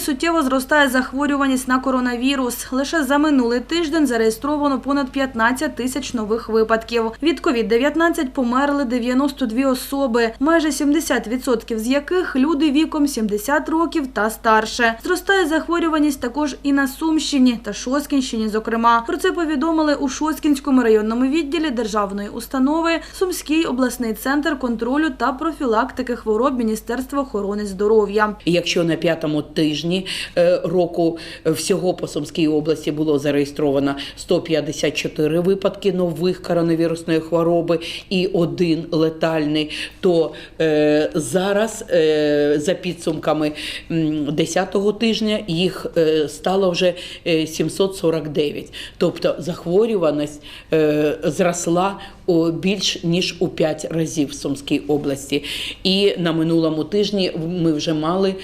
Суттєво зростає захворюваність на коронавірус. Лише за минулий тиждень зареєстровано понад 15 тисяч нових випадків. Від COVID-19 померли 92 особи, майже 70% з яких люди віком 70 років та старше. Зростає захворюваність також і на Сумщині та Шоскінщині, зокрема. Про це повідомили у Шоскінському районному відділі державної установи Сумський обласний центр контролю та профілактики хвороб Міністерства охорони здоров'я. Якщо на п'ятому тижні е, року всього по Сумській області було зареєстровано 154 випадки нових коронавірусної хвороби і один летальний, то е, зараз е, за підсумками 10-го тижня їх е, стало вже е, 749. Тобто захворюваність е, зросла більш ніж у 5 разів в Сумській області. І на минулому тижні ми вже мали.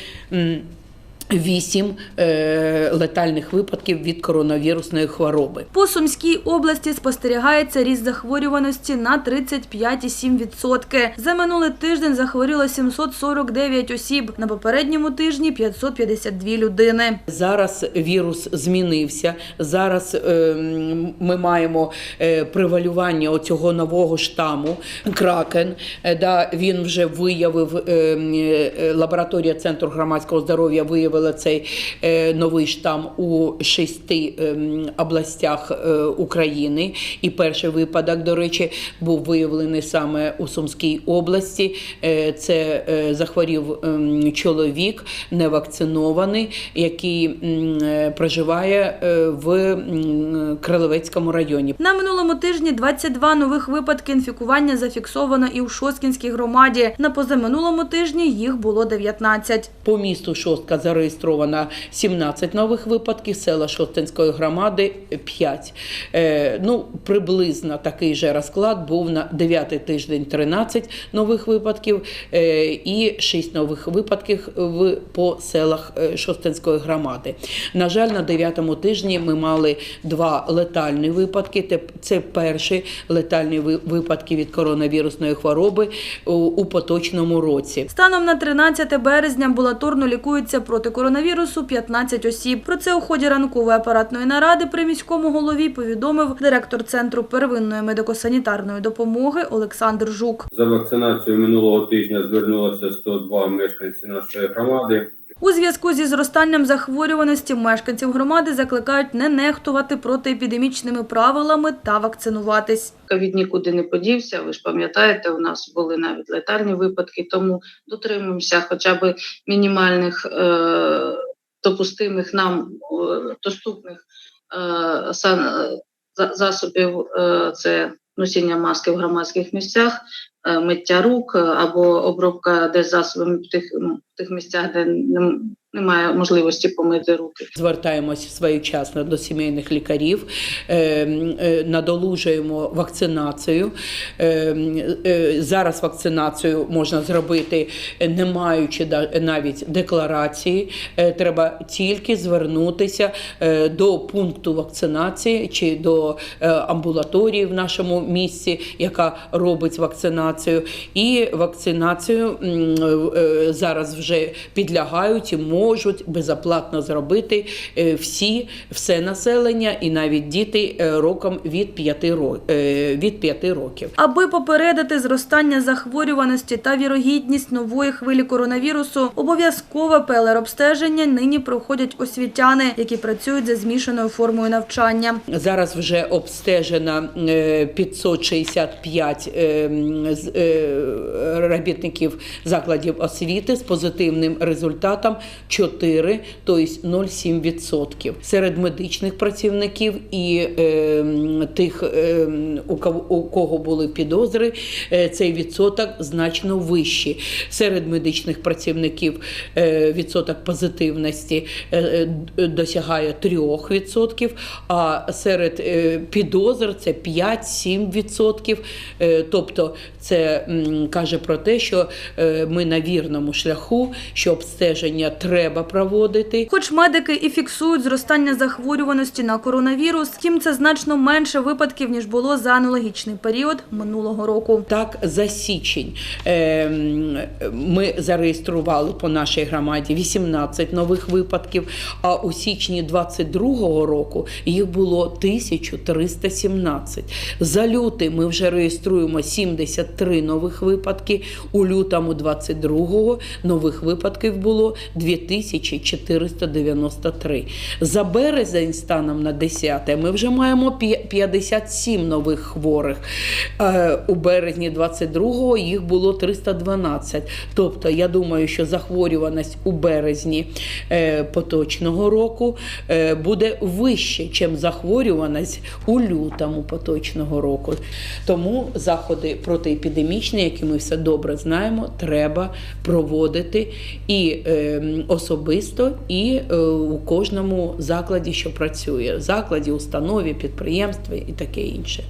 Вісім е, летальних випадків від коронавірусної хвороби. По Сумській області спостерігається ріст захворюваності на 35,7%. За минулий тиждень захворіло 749 осіб, на попередньому тижні 552 людини. Зараз вірус змінився. Зараз е, ми маємо е, превалювання оцього нового штаму Кракен. Е, да, він вже виявив е, е, лабораторія Центру громадського здоров'я виявила цей е, новий штам у шести е, областях е, України. І перший випадок, до речі, був виявлений саме у Сумській області. Е, Це захворів ем, чоловік невакцинований, який проживає в Криловецькому районі. На минулому тижні 22 нових випадки інфікування зафіксовано і у Шосткінській громаді. На позаминулому тижні їх було 19. По місту Шостка зареєстровано 17 нових випадків, села Шостинської громади 5. Е, ну, приблизно такий же розклад був на 9 тиждень 13 нових випадків е, і 6 нових випадків в, по селах е, Шостинської громади. На жаль, на 9 тижні ми мали два летальні випадки. Це перші летальні випадки від коронавірусної хвороби у поточному році. Станом на 13 березня амбулаторно лікується проти коронавірусу 15 осіб. Про це у ході ранкової апаратної наради при міському голові повідомив директор Центру первинної медико-санітарної допомоги Олександр Жук. За вакцинацією минулого тижня звернулося 102 мешканці нашої громади. У зв'язку зі зростанням захворюваності мешканців громади закликають не нехтувати протиепідемічними правилами та вакцинуватись. ковід нікуди не подівся. Ви ж пам'ятаєте, у нас були навіть летальні випадки, тому дотримуємося хоча б мінімальних е, допустимих нам е, доступних е, засобів. Це носіння маски в громадських місцях, е, миття рук е, або обробка десь засобами в тих, ну, тих місцях, де немає можливості помити руки. Звертаємося своєчасно до сімейних лікарів, е, е, надолужуємо вакцинацію. Е, е, Зараз вакцинацію можна зробити, не маючи навіть декларації. Е, Треба тільки звернутися до пункту вакцинації чи до амбулаторії в нашому місці, яка робить вакцинацію. І вакцинацію зараз вже підлягають і можуть безоплатно зробити е, всі, все населення і навіть діти е, роком від 5 ро- е, від 5 років. Аби попередити зростання захворюваності та вірогідність нової хвилі коронавірусу, обов'язкове ПЛР-обстеження нині проходять освітяни, які працюють за змішаною формою навчання. Зараз вже обстежено е, 565 е, м, з- е, робітників закладів освіти з позитивним результатом 4, тобто 0,7%. Серед медичних працівників і е, тих, е, у кого, були підозри, е, цей відсоток значно вищий. Серед медичних працівників е, відсоток позитивності е, е, досягає 3%, а серед е, підозр це 5-7%. Е, Тобто це м, каже про те, що е, ми на вірному шляху, що обстеження треба. Треба проводити. Хоч медики і фіксують зростання захворюваності на коронавірус, втім це значно менше випадків ніж було за аналогічний період минулого року. Так, за січень ем, ми зареєстрували по нашій громаді 18 нових випадків, а у січні 22-го року їх було 1317. За лютий ми вже реєструємо 73 нових випадки. У лютому 22-го нових випадків було 2493. За березень станом на 10 ми вже маємо 57 нових хворих. Е, У березні 22-го їх було 312. Тобто, я думаю, що захворюваність у березні е, поточного року е, буде вище, ніж захворюваність у лютому поточного року. Тому заходи протиепідемічні, які ми все добре знаємо, треба проводити і е, особисто, і е, у кожному закладі, що працює, закладі, установі, підприємстві і таке інше.